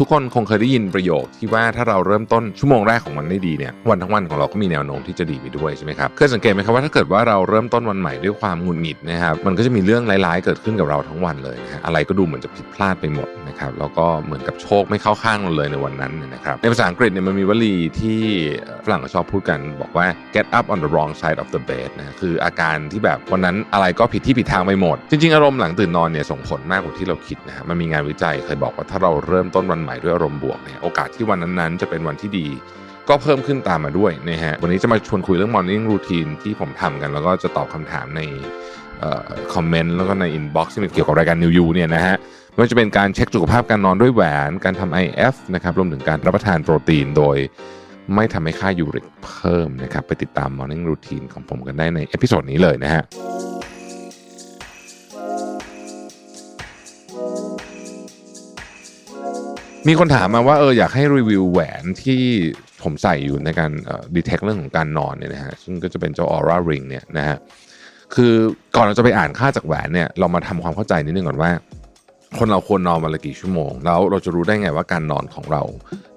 ทุกคนคงเคยได้ยินประโยคที่ว่าถ้าเราเริ่มต้นชั่วโมงแรกของวันได้ดีเนี่ยวันทั้งวันของเราก็มีแนวโน้มที่จะดีไปด้วยใช่ไหมครับเคยสังเกตไหมครับว่าถ้าเกิดว่าเราเริ่มต้นวันใหม่ด้วยความหงุดหงิดนะครับมันก็จะมีเรื่องร้ายๆ เกิดขึ้นกับเราทั้งวันเลยนะฮะอะไรก็ดูเหมือนจะผิดพลาดไปหมดนะครับแล้วก็เหมือนกับโชคไม่เข้าข้างเราเลยในวันนั้นนะครับในภาษาอังกฤษเนี่ยมันมีวลีที่ฝรั่งชอบพูดกันบอกว่า get up on the wrong side of the bed นะคืออาการที่แบบวันนั้นอะไรก็ผิดที่ผิดทางไปหมด จริงๆ อารมณ์หลังตื่นนอนเนี่ยส่งผลมากกว่าที่เราคิดนะฮะมันมีงานวิจัยเคยบอกว่าถ้าเราเริ่มต้นวันใหม่ด้วยอารมณ์บวกเนี่ยโอกาสที่วันนั้นๆจะเป็นวันที่ดี ก็เพิ่มขึ้นตามมาด้วยนะฮะวันนี้จะมาชวนคุยเรื่อง morning routine ที่ผมทำกัน แล้วก็จะตอบคำถามในคอมเมนต์แล้วก็ในอินบ็อกซ์ที่มันเกี่ยวกับรายการนิวยูเนี่ยนะฮะไม่ว่าจะเป็นการเช็คสุขภาพการนอนด้วยแหวน การทำ IF นะครับรวมถึงการรับประทานโปรตีนโดย ไม่ทำให้ค่ายูริกเพิ่มนะครับไปติดตาม Morning Routine ของผมกันได้ในเอพิโซดนี้เลยนะฮะ มีคนถามมาว่าเอออยากให้รีวิวแหวนที่ผมใส่อยู่ในการดีเทคเรื่องของการนอนเนี่ยนะฮะซึ่งก็จะเป็นเจ้า Aura Ring เนี่ยนะฮะคือก่อนเราจะไปอ่านค่าจากแหวนเนี่ยเรามาทำความเข้าใจนิดนึงก่อนว่า คนเราควรนอนวันละกี่ชั่วโมง แล้วเราจะรู้ได้ไงว่าการนอนของเรา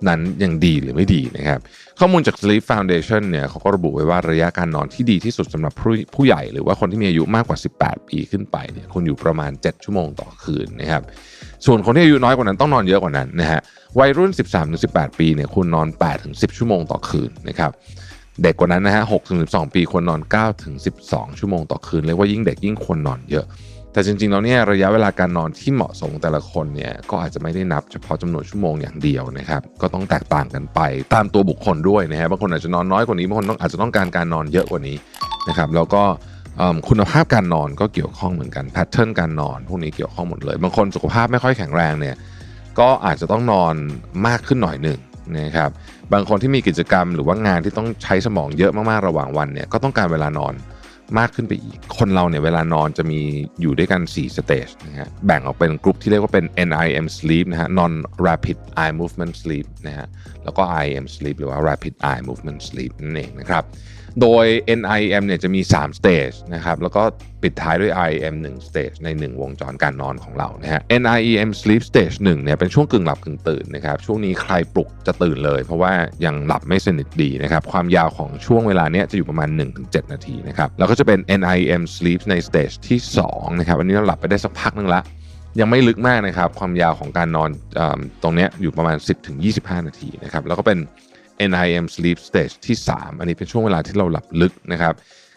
นั้นยังดีหรือไม่ดีนะครับ ข้อมูลจาก Sleep Foundation เนี่ยเขาก็ระบุไว้ว่าระยะการนอนที่ดีที่สุดสำหรับผู้ผู้ใหญ่ หรือว่าคนที่มีอายุมากกว่า 18 ปีขึ้นไปเนี่ยควรอยู่ประมาณ 7 ชั่วโมงต่อคืนนะครับ ส่วนคนที่อายุน้อยกว่านั้นต้องนอนเยอะกว่านั้นนะฮะวัยรุ่น 13-18 ปีเนี่ยควรนอน 8-10 ชั่วโมงต่อคืนนะครับเด็กกว่านั้นนะฮะ6-12 ปีควรนอน 9-12 ชั่วโมงต่อคืนเรียกว่ายิ่งเด็กยิ่งควรนอนเยอะ แต่จริงๆแล้วเนี่ยระยะเวลาการนอนที่เหมาะสมแต่ละคนเนี่ยก็อาจจะไม่ได้นับเฉพาะจำนวนชั่วโมงอย่างเดียวนะครับก็ต้องแตกต่างกันไปตามตัวบุคคลด้วยนะฮะบางคนอาจจะนอนน้อยกว่านี้บางคนต้องอาจจะต้องการการนอนเยอะกว่านี้นะครับแล้วก็ คุณภาพการนอนก็เกี่ยวข้องเหมือนกันแพทเทิร์นการนอน พวกนี้เกี่ยวข้องหมดเลย บางคนสุขภาพไม่ค่อยแข็งแรงเนี่ยก็อาจจะต้องนอนมากขึ้นหน่อยหนึ่งนะครับบางคนที่มีกิจกรรมหรือว่างานที่ต้องใช้สมองเยอะมากๆระหว่างวันเนี่ยก็ต้องการเวลานอนมากขึ้นไปอีก คนเราเนี่ยเวลานอนจะมีอยู่ด้วยกัน4 stage นะฮะแบ่งออกเป็นกลุ่มที่เรียกว่าเป็น NIM sleep นะฮะ non rapid eye movement sleep นะฮะแล้วก็ IM sleep หรือว่า rapid eye movement sleep นั่นเองนะครับ โดย NIM เนี่ยจะมี 3 stage นะครับ แล้วก็ปิดท้ายด้วย IM 1 stage ใน 1 วงจรการนอนของเรานะฮะ NIM sleep stage 1เนี่ยเป็นช่วงกึ่งหลับกึ่งตื่นนะครับ ช่วงนี้ใครปลุกจะตื่นเลย เพราะว่ายังหลับไม่สนิทดีนะครับ ความยาวของช่วงเวลาเนี้ยจะอยู่ประมาณ 1-7 นาทีนะครับ แล้วก็จะเป็น NIM sleep ใน stage ที่ 2 นะครับ อันนี้เราหลับไปได้สักพักนึงละยังไม่ลึกมากนะครับ ความยาวของการนอนอตรงนี้อยู่ประมาณ 10-25 นาทีนะครับ แล้วก็เป็น NIM sleep stage ที่ 3 อันนี้เป็นช่วงเวลาที่เราหลับลึกนะครับ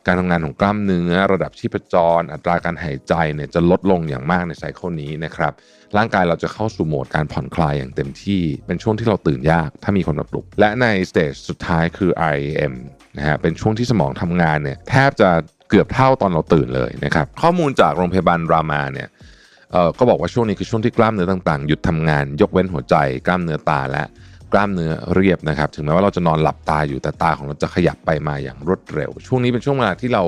การทำงานของกล้ามเนื้อ ระดับชีพจร อัตราการหายใจเนี่ยจะลดลงอย่างมากในไซเคิลนี้นะครับ ร่างกายเราจะเข้าสู่โหมดการผ่อนคลายอย่างเต็มที่ เป็นช่วงที่เราตื่นยากถ้ามีคนมาปลุก และในสเตจสุดท้ายคือ IM นะฮะ เป็นช่วงที่สมองทำงานเนี่ยแทบจะเกือบเท่าตอนเราตื่นเลยนะครับ ข้อมูลจากโรงพยาบาลรามาเนี่ยก็บอกว่าช่วงนี้คือช่วงที่กล้ามเนื้อต่างๆ หยุดทำงาน ยกเว้นหัวใจ กล้ามเนื้อตาและ กล้ามเนื้อเรียบนะครับ ถึงแม้ว่าเราจะนอนหลับตาอยู่แต่ตาของเราจะขยับไปมาอย่างรวดเร็ว ช่วงนี้เป็นช่วงเวลาที่เรา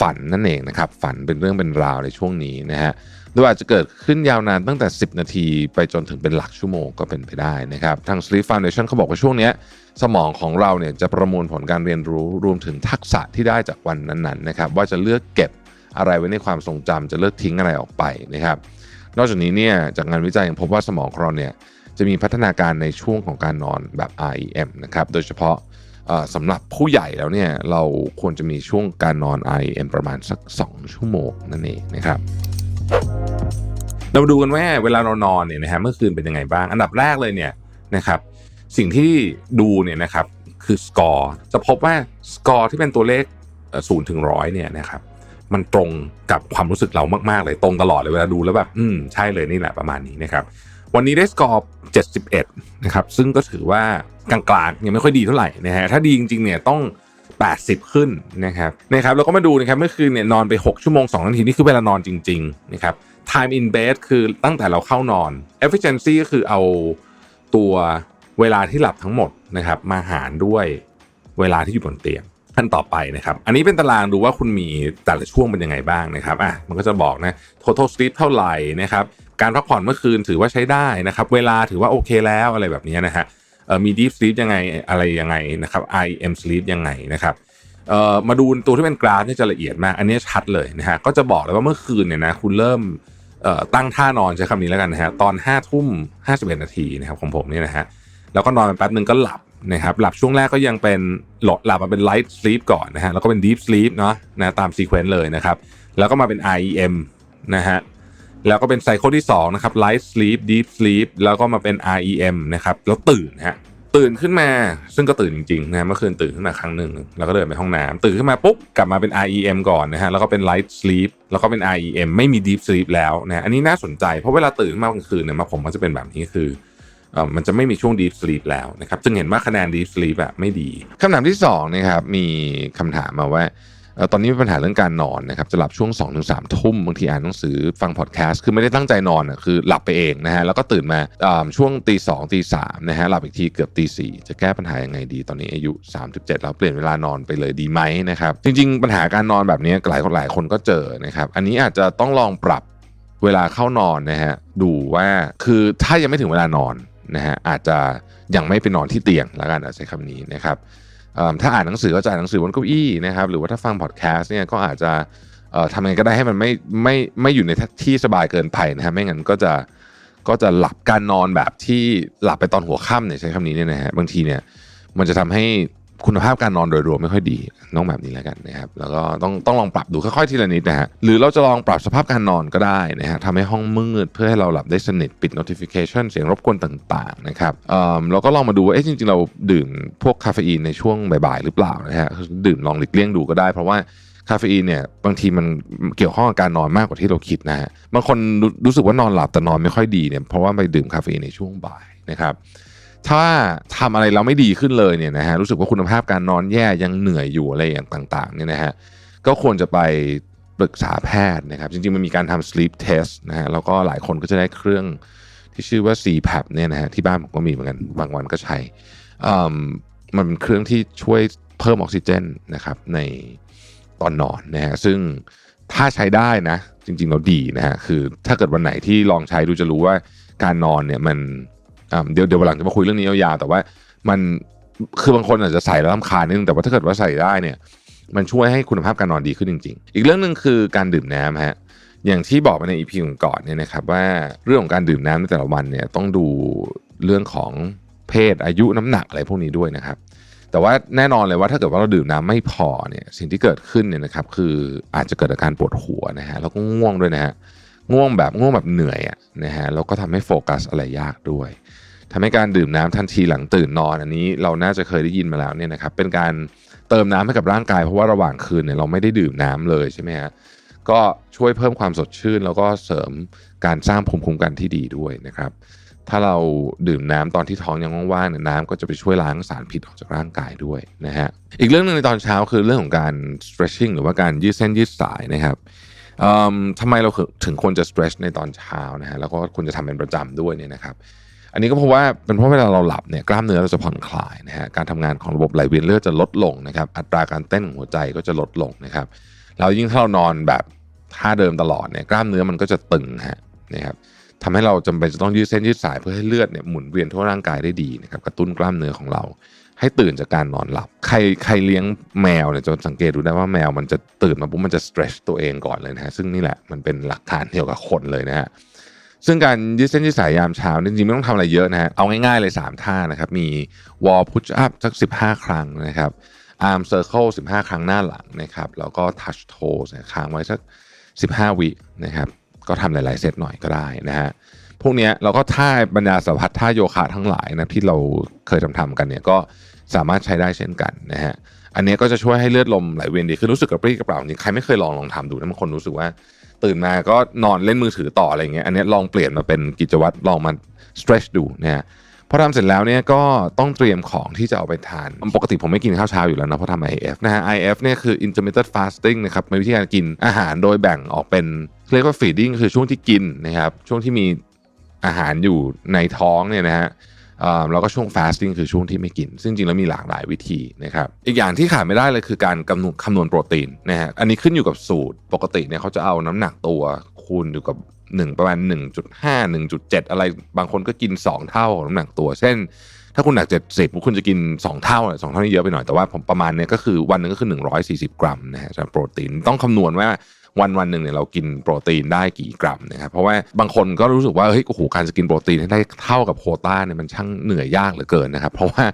ฝันนั่นเองนะครับ ฝันเป็นเรื่องเป็นราวในช่วงนี้นะฮะโดยอาจจะเกิดขึ้นยาวนานตั้งแต่ 10 นาทีไปจนถึงเป็นหลักชั่วโมงก็เป็นไปได้นะครับ ทาง Sleep Foundation เขาบอกว่าช่วงนี้สมองของเราเนี่ยจะประมวลผลการเรียนรู้รวมถึงทักษะที่ได้จากวันนั้นๆนะครับว่าจะเลือกเก็บอะไรไว้ในความทรงจำจะเลือกทิ้งอะไรออกไปนะครับ นอกจากนี้เนี่ยจากงานวิจัยยังพบว่าสมองของเราเนี่ย จะมีพัฒนาการในช่วงของการนอนแบบ REM นะครับ โดยเฉพาะสำหรับผู้ใหญ่แล้วเนี่ยเราควรจะมีช่วงการนอน REM ประมาณสัก 2 ชั่วโมงนั่นเองนะครับ เรามาดูกันว่าเวลาเรานอนเนี่ยนะฮะเมื่อคืนเป็นยังไงบ้าง อันดับแรกเลยเนี่ยนะครับสิ่งที่ดูเนี่ยนะครับคือสกอร์จะพบว่าสกอร์ที่เป็นตัวเลขศูนย์ถึงร้อยเนี่ยนะครับมันตรงกับความรู้สึกเรามากๆเลยตรงตลอดเลยเวลาดูแล้วแบบอืมใช่เลยนี่แหละประมาณนี้นะครับ วันนี้ได้สกอร์71 นะครับ ซึ่งก็ถือว่ากลางๆยังไม่ค่อยดีเท่าไหร่นะฮะถ้าดีจริงๆเนี่ยต้อง 80 ขึ้นนะครับนะครับเราก็มาดูนะครับเมื่อคืนเนี่ยนอนไป 6 ชั่วโมง 2 นาที นี่คือเวลานอนจริงๆนะครับ time in bed คือตั้งแต่เราเข้านอน efficiency ก็คือเอาตัวเวลาที่หลับทั้งหมดนะครับมาหารด้วยเวลาที่อยู่บนเตียงขั้นต่อไปนะครับ อันนี้เป็นตารางดูว่าคุณมีแต่ละช่วงเป็นยังไงบ้างนะครับอะมันก็จะบอกนะ total sleep เท่าไหร่นะครับ การพักผ่อนเมื่อคืนถือว่าใช้ได้นะครับ เวลาถือว่าโอเคแล้วอะไรแบบนี้นะฮะมี deep sleep ยังไงอะไรยังไงนะครับ IM sleep ยังไงนะครับมาดูตัวที่เป็นกราฟนี่จะละเอียดมาก อันนี้ชัดเลยนะฮะก็จะบอกเลยว่าเมื่อคืนเนี่ยนะคุณเริ่มตั้งท่านอนใช้คำนี้แล้วกันนะฮะตอน5้าทุ่มห้าสิบเอ็ดนาทีนะครับของผมเนี่ยนะฮะแล้วก็นอนไปแป๊บหนึ่งก็หลับนะครับหลับช่วงแรกก็ยังเป็นหลหลับมาเป็น light sleep ก่อนนะฮะแล้วก็เป็น deep sleep เนาะนะตามซีเควนต์เลยนะครับแล้วก็มาเป็น REM นะฮะ แล้วก็เป็นไซเคิลที่2นะครับ light sleep deep sleep แล้วก็มาเป็น REM นะครับแล้วตื่นฮะตื่นขึ้นมาซึ่งก็ตื่นจริงๆนะเมื่อคืนตื่นขึ้นมาครั้งหนึ่งแล้วก็เดินไปห้องน้ำตื่นขึ้นมาปุ๊บกลับมาเป็น REM ก่อนนะฮะแล้วก็เป็น light sleep แล้วก็เป็น REM ไม่มี deep sleep แล้วนะอันนี้น่าสนใจเพราะเวลาตื่นขึ้นมากลางคืนเนี่ยมาผมก็จะเป็นแบบนี้คือเอ่อมันจะไม่มีช่วง deep sleep แล้วนะครับจึงเห็นว่าคะแนน deep sleep อะไม่ดีคำถามที่2นะครับมีคำถามมาว่า ตอนนี้มีปัญหาเรื่องการนอนนะครับจะหลับช่วง2อถึงสทุ่มบางทีอ่านหนังสือฟังพอดแคสต์คือไม่ได้ตั้งใจนอนอะคือหลับไปเองนะฮะแล้วก็ตื่นมาช่วงตีสองตีสามนะฮะหลับอีกทีเกือบตีสี่จะแก้ปัญหายังไงดี ตอนนี้อายุ 37 แล้วเปลี่ยนเวลานอนไปเลยดีไหมนะครับจริง ๆ ปัญหาการนอนแบบนี้หลายคนหลายคนก็เจอนะครับอันนี้อาจจะต้องลองปรับเวลาเข้านอนนะฮะดูว่าคือถ้ายังไม่ถึงเวลานอนนะฮะอาจจะยังไม่ไปนอนที่เตียงแล้วกันอาจใช้คำนี้นะครับ ถ้าอ่านหนังสือก็จะอ่านหนังสือบนเก้าอี้นะครับหรือว่าถ้าฟังพอดแคสต์เนี่ยก็อาจจะทำยังไงก็ได้ให้มันไม่ไม่ไม่อยู่ในที่สบายเกินไปนะฮะไม่งั้นก็จะก็จะหลับการนอนแบบที่หลับไปตอนหัวค่ำเนี่ยใช้คำนี้เนี่ยนะฮะบางทีเนี่ยมันจะทำให้ คุณภาพการนอนโดยรวมไม่ค่อยดีต้องแบบนี้แล้วกันนะครับแล้วก็ต้องต้องลองปรับดูค่อยๆทีละนิดนะฮะหรือเราจะลองปรับสภาพการนอนก็ได้นะฮะทำให้ห้องมืดเพื่อให้เราหลับได้สนิทปิด notification เสียงรบกวนต่างๆนะครับเอ่อเราก็ลองมาดูว่าเอ๊ะจริงๆ เราดื่มพวกคาเฟอีนในช่วงบ่ายๆหรือเปล่านะฮะดื่มลองหลีกเลี่ยงดูก็ได้เพราะว่าคาเฟอีนเนี่ยบางทีมันเกี่ยวข้องกับการนอนมากกว่าที่เราคิดนะฮะบางคนรรู้สึกว่านอนหลับแต่นอนไม่ค่อยดีเนี่ยเพราะว่าไปดื่มคาเฟอีนในช่วงบ่ายนะครับ ถ้าทำอะไรเราไม่ดีขึ้นเลยเนี่ยนะฮะรู้สึกว่าคุณภาพการนอนแย่ยังเหนื่อยอยู่อะไรอย่างต่างๆเนี่ยนะฮะก็ควรจะไปปรึกษาแพทย์นะครับจริงๆมันมีการทำ sleep test นะฮะแล้วก็หลายคนก็จะได้เครื่องที่ชื่อว่า CPAP เนี่ยนะฮะที่บ้านผมก็มีเหมือนกันบางวันก็ใช้อืมมันเป็นเครื่องที่ช่วยเพิ่มออกซิเจนนะครับในตอนนอนนะฮะซึ่งถ้าใช้ได้นะ จริงๆเราดีนะฮะคือถ้าเกิดวันไหนที่ลองใช้ดูจะรู้ว่าการนอนเนี่ยมัน เดี๋ยวเดี๋ยววันหลังจะมาคุยเรื่องนี้ยาวๆแต่ว่ามันคือบางคนอาจจะใส่แล้วลำคาญนิดนึงแต่ว่าถ้าเกิดว่าใส่ได้เนี่ย มันช่วยให้คุณภาพการนอนดีขึ้นจริง ๆ อีกเรื่องหนึ่งคือการดื่มน้ำฮะอย่างที่บอกไปในอีพีก่อนเนี่ยนะครับว่าเรื่องของการดื่มน้ำในแต่ละวันเนี่ยต้องดูเรื่องของเพศอายุน้ำหนักอะไรพวกนี้ด้วยนะครับ แต่ว่าแน่นอนเลยว่าถ้าเกิดว่าเราดื่มน้ำไม่พอเนี่ยสิ่งที่เกิดขึ้นเนี่ยนะครับคืออาจจะเกิดอาการปวดหัวนะฮะแล้วก็ง่วงด้วยนะฮะง่วงแบบง่วงแบบเหนื่อยอะนะฮะแล้วก็ทำให้โฟกัสอะไรยากด้วย ทำให้การดื่มน้ำทันทีหลังตื่นนอน อันนี้เราน่าจะเคยได้ยินมาแล้วเนี่ยนะครับเป็นการเติมน้ำให้กับร่างกายเพราะว่าระหว่างคืนเนี่ยเราไม่ได้ดื่มน้ำเลยใช่ไหมฮะก็ช่วยเพิ่มความสดชื่น แล้วก็เสริมการสร้างภูมิคุ้มกันที่ดีด้วยนะครับ ถ้าเราดื่มน้ำตอนที่ท้องยังว่างๆเนี่ยน้ำก็จะไปช่วยล้างสารพิษออกจากร่างกายด้วยนะฮะอีกเรื่องหนึ่งในตอนเช้าคือเรื่องของการ stretching หรือว่าการยืดเส้นยืดสายนะครับอืมทำไมเราถึงควรจะ stretch ในตอนเช้านะฮะแล้วก็ควรจะทำเป็นประจำด้วยเนี่ยนะครับ อันนี้ก็เพราะว่าเป็นเพราะเวลาเราหลับเนี่ยกล้ามเนื้อเราจะผ่อนคลายนะฮะการทำงานของระบบไหลเวียนเลือดจะลดลงนะครับ อัตราการเต้นของหัวใจก็จะลดลงนะครับแล้วยิ่งถ้าเรานอนแบบท่าเดิมตลอดเนี่ยกล้ามเนื้อมันก็จะตึงฮะนะครับทำให้เราจำเป็นจะต้องยืดเส้นยืดสายเพื่อให้เลือดเนี่ยหมุนเวียนทั่วร่างกายได้ดีนะครับกระตุ้นกล้ามเนื้อของเรา ให้ตื่นจากการนอนหลับ ใครใครเลี้ยงแมวเนี่ยจะสังเกตดูได้ว่าแมวมันจะตื่นมาปุ๊บมันจะ stretch ตัวเองก่อนเลยนะฮะซึ่งนี่แหละมันเป็นหลักฐานเดียวกับคนเลยนะฮะ ซึ่งการยืดเส้นยืดสายยามเช้าเนี่ยจริงๆไม่ต้องทำอะไรเยอะนะฮะเอาง่ายๆเลย 3 ท่านะครับมี wall push up สัก 15 ครั้งนะครับ arm circle 15ครั้งหน้าหลังนะครับแล้วก็ touch toes เนี่ยค้างไว้สัก15วินะครับก็ทำหลาย ๆ เซตหน่อยก็ได้นะฮะพวกเนี้ยเราก็ท่าบรรดาสารพัดท่าโยคะทั้งหลายนะที่เราเคยทำทำๆกันเนี่ยก็สามารถใช้ได้เช่นกันนะฮะอันเนี้ยก็จะช่วยให้เลือดลมไหลเวียนดีคือรู้สึกกระปรี้กระเปร่าจริงใครไม่เคยลองลองทำดูนะบางคนรู้สึกว่า ตื่นมาก็นอนเล่นมือถือต่ออะไรเงี้ยอันนี้ลองเปลี่ยนมาเป็นกิจวัตรลองมา stretch ดูนะฮะพอทำเสร็จแล้วเนี่ยก็ต้องเตรียมของที่จะเอาไปทาน ปกติผมไม่กินข้าวเช้าอยู่แล้วนะเพราะทำ IF นะฮะ IF เนี่ยคือ intermittent fasting นะครับเป็นวิธีการกินอาหารโดยแบ่งออกเป็นเรียกว่า feeding คือช่วงที่กินนะครับช่วงที่มีอาหารอยู่ในท้องเนี่ยนะฮะ แล้วก็ช่วง fasting คือช่วงที่ไม่กิน ซึ่งจริงแล้วมีหลากหลายวิธีนะครับ อีกอย่างที่ขาดไม่ได้เลยคือการกำหนดคำนวณโปรตีนนะฮะ อันนี้ขึ้นอยู่กับสูตร ปกติเนี่ยเขาจะเอาน้ำหนักตัวคูณอยู่กับ 1 ประมาณ 1.5 1.7 อะไร บางคนก็กิน 2 เท่าของน้ำหนักตัว เช่น ถ้าคุณหนัก 70คุณจะกิน 2 เท่าสองเท่านี่เยอะไปหน่อย แต่ว่าผมประมาณเนี้ยก็คือวันหนึงก็คือ 140 กรัมนะฮะสำหรับโปรตีน ต้องคำนวณว่า วันวันหนึ่งเนี่ยเรากินโปรตีนได้กี่กรัมนะครับเพราะว่าบางคนก็รู้สึกว่าเฮ้ยโอ้โหการจะกินโปรตีนให้ได้เท่ากับโคต้าเนี่ยมันช่างเหนื่อยยากเหลือเกินนะครับ เพราะว่า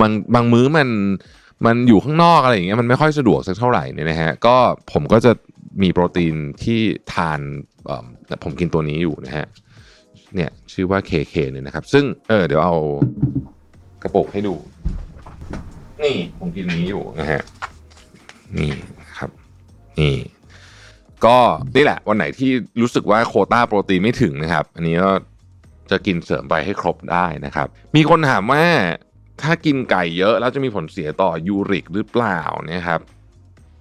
มันบางมื้อมันมันอยู่ข้างนอกอะไรอย่างเงี้ยมันไม่ค่อยสะดวกสักเท่าไหร่เนี่ยนะฮะก็ผมก็จะมีโปรตีนที่ทานผมกินตัวนี้อยู่นะฮะเนี่ยชื่อว่า KK เนี่ยนะครับ ซึ่งเออเดี๋ยวเอากระปุกให้ดู นี่ผมกินนี้อยู่นะฮะนี่ครับ นี่ ก็นี่แหละ วันไหนที่รู้สึกว่าโคต้าโปรตีนไม่ถึงนะครับ อันนี้ก็จะกินเสริมไปให้ครบได้นะครับ มีคนถามว่าถ้ากินไก่เยอะแล้วจะมีผลเสียต่อยูริกหรือเปล่านะครับ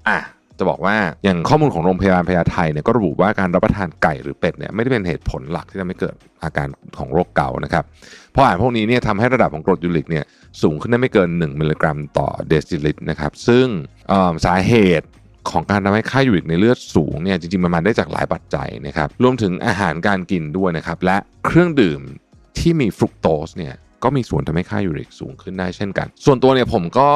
อะจะบอกว่าอย่างข้อมูลของโรงพยาบาลพญาไทเนี่ยก็ระบุว่าการรับประทานไก่หรือเป็ดเนี่ยไม่ได้เป็นเหตุผลหลักที่ทำให้เกิดอาการของโรคเกานะครับเพราะอาหารพวกนี้เนี่ยทำให้ระดับของกรดยูริกเนี่ยสูงขึ้นได้ไม่เกิน 1 มิลลิกรัมต่อเดซิลิตรนะครับซึ่งสาเหตุ ของการทำให้ค่ายูริกในเลือดสูงเนี่ยจริงๆมันมาได้จากหลายปัจจัยนะครับรวมถึงอาหารการกินด้วยนะครับและเครื่องดื่มที่มีฟรุกโตสเนี่ยก็มีส่วนทำให้ค่ายูริกสูงขึ้นได้เช่นกัน ส่วนตัวเนี่ยผมก็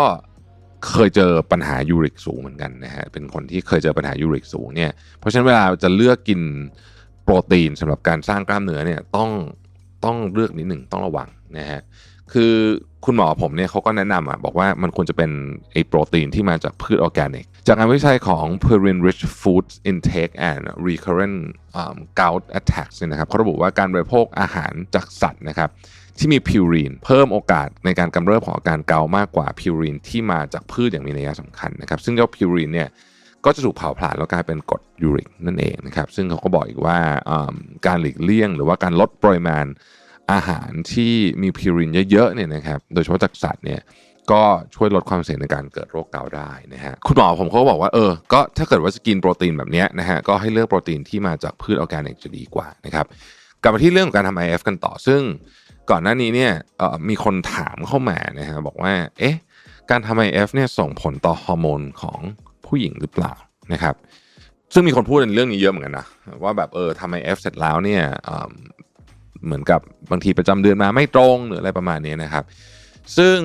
เคยเจอปัญหายูริกสูงเหมือนกันนะฮะเป็นคนที่เคยเจอปัญหายูริกสูงเนี่ยเพราะฉะนั้นเวลาจะเลือกกินโปรตีนสำหรับการสร้างกล้ามเนื้อเนี่ยต้องต้องเลือกนิดหนึ่งต้องระวังนะฮะคือคุณหมอผมเนี่ยเขาก็แนะนำอะบอกว่ามันควรจะเป็นไอ้โปรตีนที่มาจากพืชออร์แกนิก จากงานวิจัยของ Purin Rich Foods Intake and Recurrent um, Gout Attacks เนี่ยนะครับเขาระบุว่าการบริโภคอาหารจากสัตว์นะครับที่มีพิวรีน เพิ่มโอกาสในการกำเริบของอาการเกามากกว่าพิวรีนที่มาจากพืชอย่างมีนัยสำคัญนะครับ ซึ่งเจ้าพิวรีนเนี่ยก็จะถูกเผาผลาญแล้วกลายเป็นกรดยูริกนั่นเองนะครับ ซึ่งเขาก็บอกอีกว่าการหลีกเลี่ยง หรือว่าการลดปริมาณอาหารที่มีพิวรีนเยอะๆเนี่ยนะครับ โดยเฉพาะจากสัตว์เนี่ย ก็ช่วยลดความเสี่ยงในการเกิดโรคเกาต์ได้นะฮะคุณหมอผมเขาก็บอกว่าเออก็ถ้าเกิดว่าจะกินโปรตีนแบบนี้นะฮะก็ให้เลือกโปรตีนที่มาจากพืชออร์แกนิกจะดีกว่านะครับกลับมาที่เรื่องของการทำ IF กันต่อซึ่งก่อนหน้านี้เนี่ยออมีคนถามเข้ามานะฮะบอกว่าเอ๊ะการทำ IF เนี่ยส่งผลต่อฮอร์โมนของผู้หญิงหรือเปล่านะครับซึ่งมีคนพูดในเรื่องนี้เยอะเหมือนกันนะว่าแบบเออทำ IF เสร็จแล้วเนี่ยเอิ่มเหมือนกับบางทีประจำเดือนมาไม่ตรงหรืออะไรประมาณนี้นะครับ ซึ่ง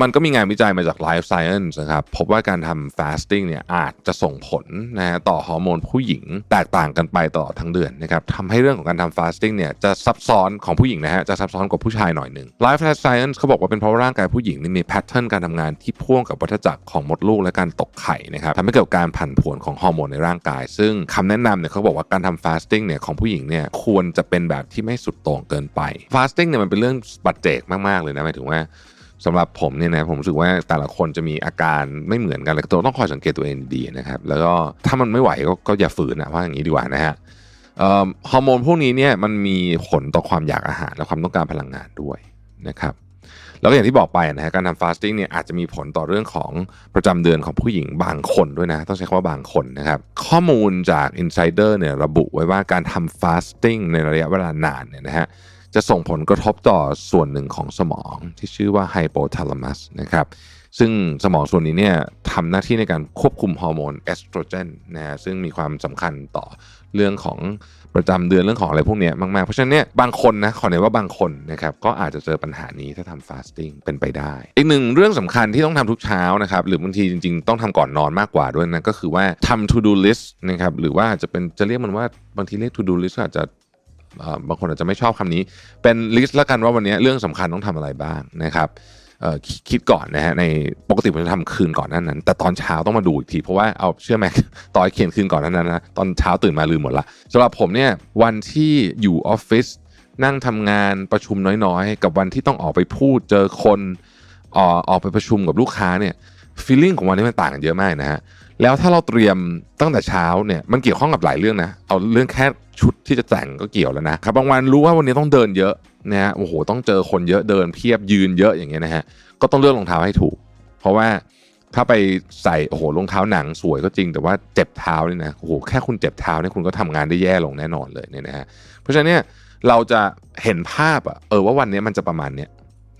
มันก็มีงานวิจัยมาจาก Life Science นะครับ พบว่าการทำ fasting เนี่ยอาจจะส่งผลนะฮะต่อฮอร์โมนผู้หญิงแตกต่างกันไปตลอดทั้งเดือนนะครับทำให้เรื่องของการทำ fasting เนี่ยจะซับซ้อนของผู้หญิงนะฮะจะซับซ้อนกว่าผู้ชายหน่อยหนึ่ง Life Science เขาบอกว่าเป็นเพราะาร่างกายผู้หญิงนี่มีแพทเทิร์นการทำงานที่พ่วงกับวัฏจักรของมดลูกและการตกไข่นะครับทำให้เกิดการผันผวนของฮอร์โมนในร่างกาย ซึ่งคำแนะนำเนี่ยเขาบอกว่าการทำ fasting เนี่ยของผู้หญิงเนี่ยควรจะเป็นแบบที่ไม่สุดโต่งเกินไป fasting เนี่ยมันเป็นเรื่องปัจเจกมากๆเลยนะหมายถึงว่า สำหรับผมเนี่ยนะผมรู้สึกว่าแต่ละคนจะมีอาการไม่เหมือนกันเลยตัวต้องคอยสังเกตตัวเองดีนะครับ แล้วก็ถ้ามันไม่ไหวก็ก็อย่าฝืนนะว่าอย่างนี้ดีกว่านะฮะฮอร์โมนพวกนี้เนี่ยมันมีผลต่อความอยากอาหารและความต้องการพลังงานด้วยนะครับแล้วก็อย่างที่บอกไปนะฮะการทำฟาสติ้งเนี่ยอาจจะมีผลต่อเรื่องของประจำเดือนของผู้หญิงบางคนด้วยนะ ต้องใช้คำว่าบางคนนะครับ ข้อมูลจาก Insider เนี่ยระบุไว้ว่าการทำฟาสติ้งในระยะเวลานานเนี่ยนะฮะ จะส่งผลกระทบต่อส่วนหนึ่งของสมองที่ชื่อว่าไฮโปทาลามัสนะครับซึ่งสมองส่วนนี้เนี่ยทำหน้าที่ในการควบคุมฮอร์โมนเอสโตรเจนนะฮะซึ่งมีความสำคัญต่อเรื่องของประจำเดือนเรื่องของอะไรพวกนี้มาก ๆ เพราะฉะนั้นเนี่ยบางคนนะขอเน้นว่าบางคนนะครับก็อาจจะเจอปัญหานี้ถ้าทำฟาสติ้งเป็นไปได้ อีกหนึ่งเรื่องสำคัญที่ต้องทำทุกเช้านะครับหรือบางทีจริง ๆ ต้องทำก่อนนอนมากกว่าด้วยนะก็คือว่าทำ to do list นะครับหรือว่าจะเป็นจะเรียกมันว่าบางทีเรียก to do list อาจจะ บางคนอาจจะไม่ชอบคำนี้ เป็นลิสต์แล้วกันว่าวันนี้เรื่องสำคัญต้องทำอะไรบ้างนะครับคิดก่อนนะฮะในปกติผมจะทำคืนก่อนนั้นนั้น แต่ตอนเช้าต้องมาดูอีกที เพราะว่าเอาเชื่อไหมตอนเขียนคืนก่อนนั้นนั้นนะตอนเช้าตื่นมาลืมหมดละสำหรับผมเนี่ยวันที่อยู่ออฟฟิศนั่งทำงานประชุมน้อยๆ กับวันที่ต้องออกไปพูดเจอคนออกออกไปประชุมกับลูกค้าเนี่ย ฟีลลิ่งของวันนี้มันต่างกันเยอะมากนะฮะแล้วถ้าเราเตรียมตั้งแต่เช้าเนี่ยมันเกี่ยวข้องกับหลายเรื่องนะเอาเรื่องแค่ชุดที่จะแต่งก็เกี่ยวแล้วนะครับบางวันรู้ว่าวันนี้ต้องเดินเยอะนะฮะโอ้โหต้องเจอคนเยอะเดินเพียบยืนเยอะอย่างเงี้ยนะฮะก็ต้องเลือกรองเท้าให้ถูก เพราะว่าถ้าไปใส่โอ้โหรองเท้าหนังสวยก็จริง แต่ว่าเจ็บเท้านี่นะโอ้โหแค่คุณเจ็บเท้าเนี่ยคุณก็ทำงานได้แย่ลงแน่นอนเลยเนี่ยนะฮะเพราะฉะนั้นเนี่ยเราจะเห็นภาพอะเออว่าวันนี้มันจะประมาณเนี้ย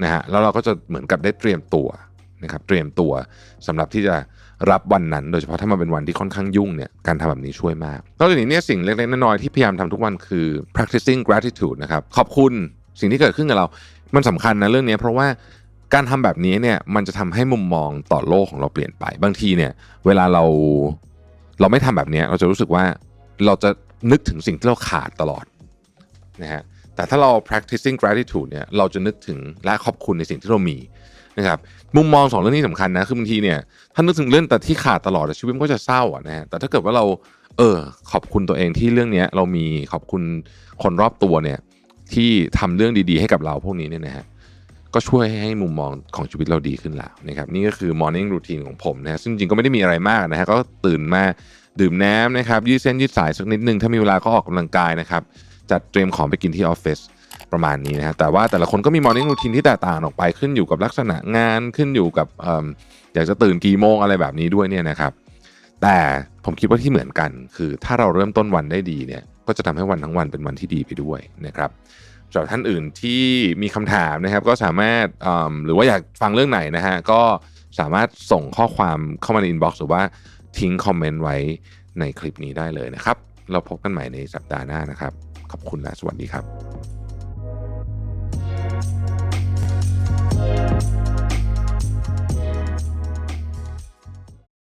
นะฮะแล้วเราก็จะเหมือนกับได้เตรียมตัว นะครับเตรียมตัวสำหรับที่จะรับวันนั้น โดยเฉพาะถ้ามันเป็นวันที่ค่อนข้างยุ่งเนี่ยการทำแบบนี้ช่วยมากนอกจากนี้เนี่ยสิ่งเล็กๆน้อยๆที่พยายามทำทุกวันคือ practicing gratitude นะครับขอบคุณสิ่งที่เกิดขึ้นกับเรา มันสำคัญนะเรื่องนี้เพราะว่าการทำแบบนี้เนี่ยมันจะทำให้มุมมองต่อโลกของเราเปลี่ยนไป บางทีเนี่ย เวลาเราเราไม่ทำแบบนี้เราจะรู้สึกว่าเราจะนึกถึงสิ่งที่เราขาดตลอดนะฮะแต่ถ้าเรา practicing gratitude เนี่ยเราจะนึกถึงและขอบคุณในสิ่งที่เรามีนะครับ มุมมองสองเรื่องนี้สำคัญนะคือบางทีเนี่ยถ้านึกถึงเรื่องแต่ที่ขาดตลอดชีวิตมันก็จะเศร้าอะนะฮะแต่ถ้าเกิดว่าเราเออขอบคุณตัวเองที่เรื่องเนี้ยเรามีขอบคุณคนรอบตัวเนี่ยที่ทำเรื่องดีๆให้กับเราพวกนี้เนี่ยนะฮะก็ช่วยให้มุมมองของชีวิตเราดีขึ้นแล้วนะครับนี่ก็คือ morning routine ของผมนะฮะซึ่งจริงๆก็ไม่ได้มีอะไรมากนะฮะก็ตื่นมาดื่มน้ำนะครับยืดเส้นยืดสายสักนิดนึงถ้ามีเวลาก็ออกกำลังกายนะครับจัดเตรียมของไปกินที่ออฟฟิศ ประมาณนี้นะฮะแต่ว่าแต่ละคนก็มี morning routine ที่แตกต่างออกไปขึ้นอยู่กับลักษณะงานขึ้นอยู่กับออยากจะตื่นกี่โมงอะไรแบบนี้ด้วยเนี่ยนะครับ แต่ผมคิดว่าที่เหมือนกัน คือถ้าเราเริ่มต้นวันได้ดีเนี่ยก็จะทำให้วันทั้งวันเป็นวันที่ดีไปด้วยนะครับสำหรับท่านอื่นที่มีคำถามนะครับ ก็สามารถหรือว่าอยากฟังเรื่องไหนนะฮะก็สามารถส่งข้อความเข้ามาในอินบ็อกซ์หรือว่าทิ้งคอมเมนต์ไว้ในคลิปนี้ได้เลยนะครับ เราพบกันใหม่ในสัปดาห์หน้านะครับ ขอบคุณและสวัสดีครับ Bye.